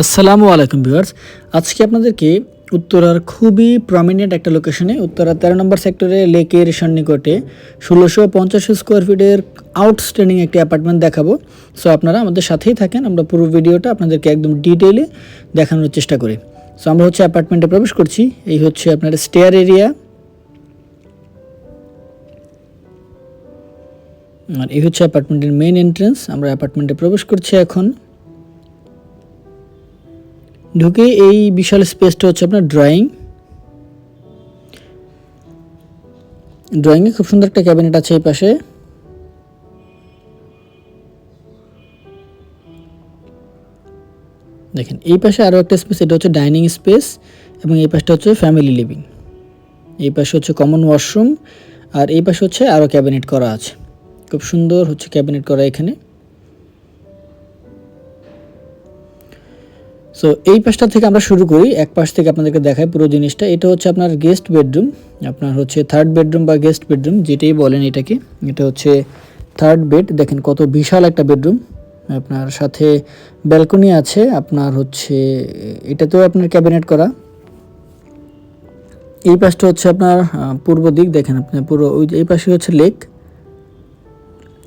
আসসালামু আলাইকুম ভিউয়ার্স। আজকে আপনাদেরকে উত্তরার খুবই প্রমিনেন্ট একটা লোকেশনে উত্তরা তেরো নম্বর সেক্টরে লেকের সন্নিকটে ষোলোশো পঞ্চাশ স্কোয়ার ফিটের আউটস্ট্যান্ডিং একটি অ্যাপার্টমেন্ট দেখাবো। সো আপনারা আমাদের সাথেই থাকেন। আমরা পুরো ভিডিওটা আপনাদেরকে একদম ডিটেইলে দেখানোর চেষ্টা করি। সো আমরা হচ্ছে অ্যাপার্টমেন্টে প্রবেশ করছি। এই হচ্ছে আপনার স্টেয়ার এরিয়া আর এই হচ্ছে অ্যাপার্টমেন্টের মেইন এন্ট্রেন্স আমরা অ্যাপার্টমেন্টে প্রবেশ করছি এখন। ঢুকে এই বিশাল স্পেসটা হচ্ছে আপনার ড্রয়িং ড্রয়িংয়ে খুব সুন্দর একটা ক্যাবিনেট আছে এই পাশে। দেখেন, এই পাশে আরও একটা স্পেস এটা হচ্ছে ডাইনিং স্পেস এবং এই পাশটা হচ্ছে ফ্যামিলি লিভিং এই পাশে হচ্ছে কমন ওয়াশরুম আর এই পাশে হচ্ছে আরও ক্যাবিনেট করা আছে। খুব সুন্দর হচ্ছে ক্যাবিনেট করা এখানে। সো এই পাশটা থেকে আমরা শুরু করি। এক পাশ থেকে আপনাদেরকে দেখাই পুরো জিনিসটা। এটা হচ্ছে আপনার গেস্ট বেডরুম আপনার হচ্ছে থার্ড বেডরুম বা গেস্ট বেডরুম যেটাই বলেন এটাকে। এটা হচ্ছে থার্ড বেড দেখেন কত বিশাল একটা বেডরুম আপনার সাথে ব্যালকনি আছে। আপনার হচ্ছে, এটাতেও আপনার ক্যাবিনেট করা। এই পাশটা হচ্ছে আপনার পূর্ব দিক। দেখেন আপনি পুরো, ওই এই পাশে হচ্ছে লেক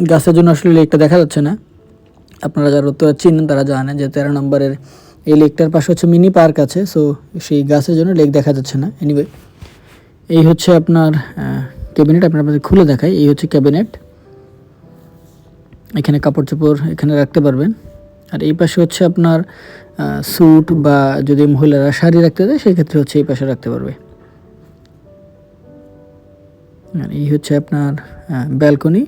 গাছের জন্য আসলে লেকটা দেখা যাচ্ছে না। আপনারা যারা উত্তরা চিনেন, তারা জানেন যে তেরো নম্বরের এই লেকটার পাশে হচ্ছে মিনি পার্ক আছে সো সেই গাছের জন্য লেক দেখা যাচ্ছে না। এনিওয়ে এই হচ্ছে আপনার ক্যাবিনেট আপনার আপনাদের খুলে দেখাই। এই হচ্ছে ক্যাবিনেট। এখানে কাপড় চোপড় এখানে রাখতে পারবেন। আর এই পাশে হচ্ছে আপনার স্যুট বা যদি মহিলারা শাড়ি রাখতে দেয় সেই ক্ষেত্রে হচ্ছে এই পাশে রাখতে পারবে। আর এই হচ্ছে আপনার ব্যালকনি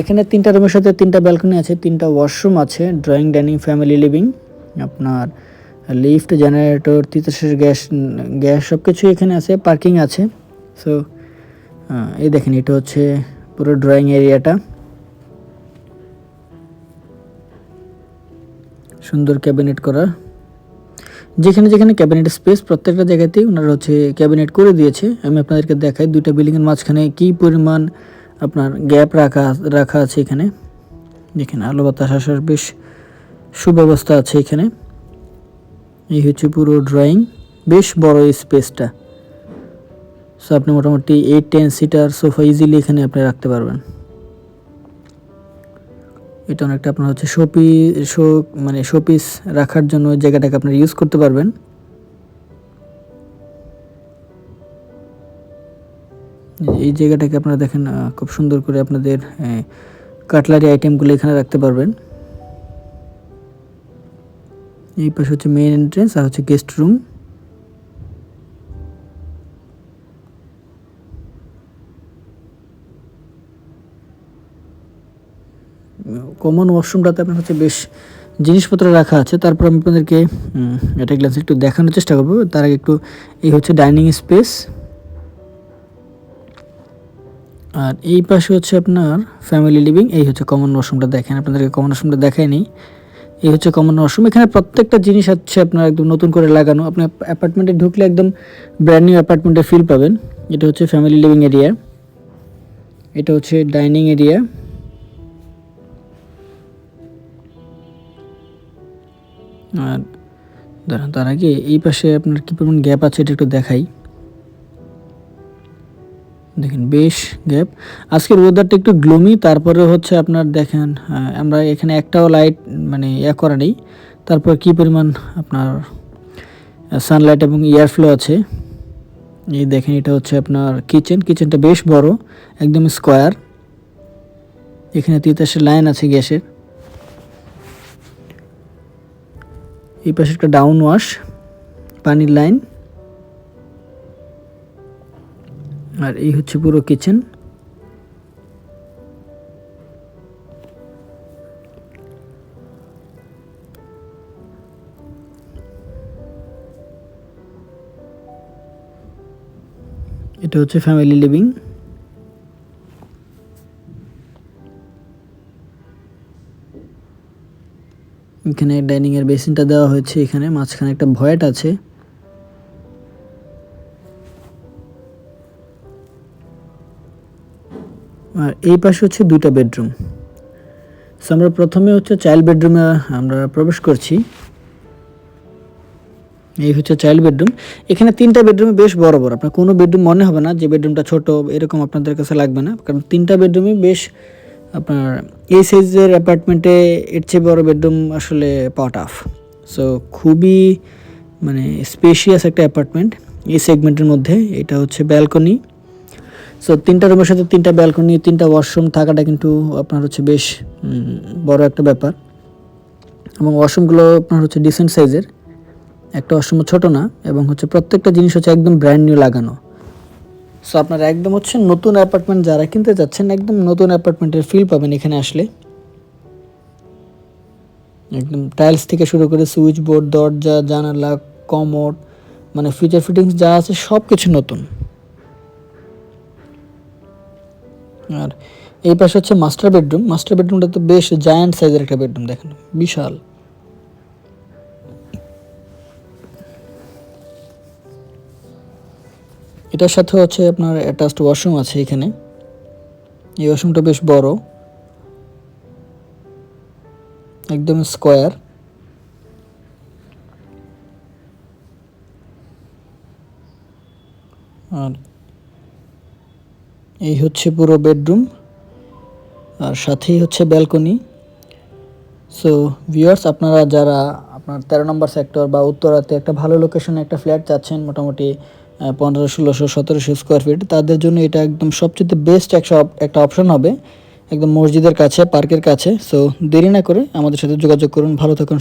এখানে তিনটা রুমের সাথে তিনটা ব্যালকনি আছে, তিনটা ওয়াশরুম আছে ড্রয়িং ডাইনিং ফ্যামিলি লিভিং আপনার লিফট জেনারেটর তিতাসের গ্যাস গ্যাস সব কিছুই এখানে আছে পার্কিং আছে। সো এই দেখেন, এটা হচ্ছে পুরো ড্রয়িং এরিয়াটা সুন্দর ক্যাবিনেট করা। যেখানে যেখানে ক্যাবিনেট স্পেস প্রত্যেকটা জায়গাতেই ওনারা হচ্ছে ক্যাবিনেট করে দিয়েছে। আমি আপনাদেরকে দেখাই, দুইটা বিল্ডিংয়ের মাঝখানে কী পরিমাণ আপনার গ্যাপ রাখা রাখা আছে এখানে। দেখেন, আলো বাতাস আসার বেশ সুব্যবস্থা আছে এখানে। এই হচ্ছে পুরো ড্রয়িং বেশ বড় স্পেসটা সো আপনি মোটামুটি eight ten seater sofa easily এখানে আপনি রাখতে পারবেন। এটা অনেকটা আপনার হচ্ছে শোপি শো মানে শোপিস রাখার জন্য জায়গাটাকে আপনার ইউজ করতে পারবেন। এই জায়গাটাকে আপনারা দেখেন খুব সুন্দর করে আপনাদের কাটলারি আইটেমগুলো এখানে রাখতে পারবেন। এই পাশে হচ্ছে মেইন এন্ট্রেন্স আর হচ্ছে গেস্ট রুম কমন ওয়াশরুমটাতে আপনার হচ্ছে বেশ জিনিসপত্র রাখা আছে। তারপর আমি আপনাদেরকে এটা গ্লাস একটু দেখানোর চেষ্টা করব। তার আগে একটু এই হচ্ছে ডাইনিং স্পেস আর এই পাশে হচ্ছে আপনার ফ্যামিলি লিভিং এই হচ্ছে কমন ওয়াশরুমটা দেখেন। আপনাদেরকে কমন ওয়াশরুমটা দেখায়নি এই হচ্ছে কমন ওয়াশরুম এখানে প্রত্যেকটা জিনিস হচ্ছে আপনার একদম নতুন করে লাগানো। আপনি অ্যাপার্টমেন্টে ঢুকলে একদম ব্র্যান্ড নিউ অ্যাপার্টমেন্টের ফিল পাবেন। এটা হচ্ছে ফ্যামিলি লিভিং এরিয়া এটা হচ্ছে ডাইনিং এরিয়া আর দাঁড়ান, তার আগে এই পাশে আপনার কী পরিমাণ গ্যাপ আছে এটা একটু দেখাই। দেখেন, বেশ গ্যাপ আজকের ওয়েদারটা একটু গ্লোমি তারপরে হচ্ছে আপনার দেখেন আমরা এখানে একটাও লাইট মানে ইয়ে করা নেই। তারপর কি পরিমাণ আপনার সানলাইট এবং এয়ার ফ্লো আছে? এই দেখেন, এটা হচ্ছে আপনার কিচেন কিচেনটা বেশ বড়, একদম স্কোয়ার এখানে তিতাসের লাইন আছে গ্যাসের। এই পাশে একটা ডাউন ওয়াশ পানির লাইন আর এই হচ্ছে পুরো কিচেন এটা হচ্ছে ফ্যামিলি লিভিং এখানে ডাইনিং এর বেসিনটা দেওয়া হয়েছে, এখানে মাঝখানে একটা ভয়েট আছে। আর এই পাশে হচ্ছে দুইটা বেডরুম। সো আমরা প্রথমে হচ্ছে চাইল্ড বেডরুমে, আমরা প্রবেশ করছি। এই হচ্ছে চাইল্ড বেডরুম। এখানে তিনটা বেডরুমে বেশ বড় বড়। আপনার কোনো বেডরুম মনে হবে না যে বেডরুমটা ছোট, এরকম আপনাদের কাছে লাগবে না। কারণ তিনটা বেডরুমই বেশ আপনার এই সাইজের অ্যাপার্টমেন্টে এর চেয়ে বড় বেডরুম আসলে পাওয়া টাফ সো খুবই মানে স্পেশিয়াস একটা অ্যাপার্টমেন্ট এই সেগমেন্টের মধ্যে। এটা হচ্ছে ব্যালকনি। সো তিনটা রুমের সাথে তিনটা ব্যালকনি তিনটা ওয়াশরুম থাকাটা কিন্তু আপনার হচ্ছে বেশ বড় একটা ব্যাপার। এবং ওয়াশরুমগুলো আপনার হচ্ছে ডিসেন্ট সাইজের একটা ওয়াশরুম ছোট না, এবং হচ্ছে প্রত্যেকটা জিনিস হচ্ছে একদম ব্র্যান্ড নিউ লাগানো। সো আপনারা একদম হচ্ছে নতুন অ্যাপার্টমেন্ট যারা কিনতে যাচ্ছেন, একদম নতুন অ্যাপার্টমেন্টের ফিল পাবেন এখানে আসলে। একদম টাইলস থেকে শুরু করে সুইচ বোর্ড দরজা, জানালা, কমোড মানে ফিচার ফিটিংস যা আছে সব কিছু নতুন। আর এই পাশে হচ্ছে মাস্টার বেডরুম মাস্টার বেডরুমটা তো বেশ জায়ান্ট সাইজের একটা বেডরুম দেখেন। বিশাল। এটার সাথে হচ্ছে আপনার অ্যাটাচড ওয়াশরুম আছে এখানে। এই ওয়াশরুমটা বেশ বড়। একদম স্কোয়ার আর এই হচ্ছে পুরো বেডরুম, আর সাথেই হচ্ছে ব্যালকনি। সো ভিউয়ার্স আপনারা যারা আপনার তেরো নম্বর সেক্টর বা উত্তরাতে একটা ভালো লোকেশনে একটা ফ্ল্যাট চাচ্ছেন, মোটামুটি পনেরো, ষোলোশো, সতেরোশো স্কোয়ার ফিট তাদের জন্য এটা একদম সবচেয়ে বেস্ট একটা একটা অপশন হবে। একদম মসজিদের কাছে পার্কের কাছে। সো দেরি না করে আমাদের সাথে যোগাযোগ করুন। ভালো থাকুন।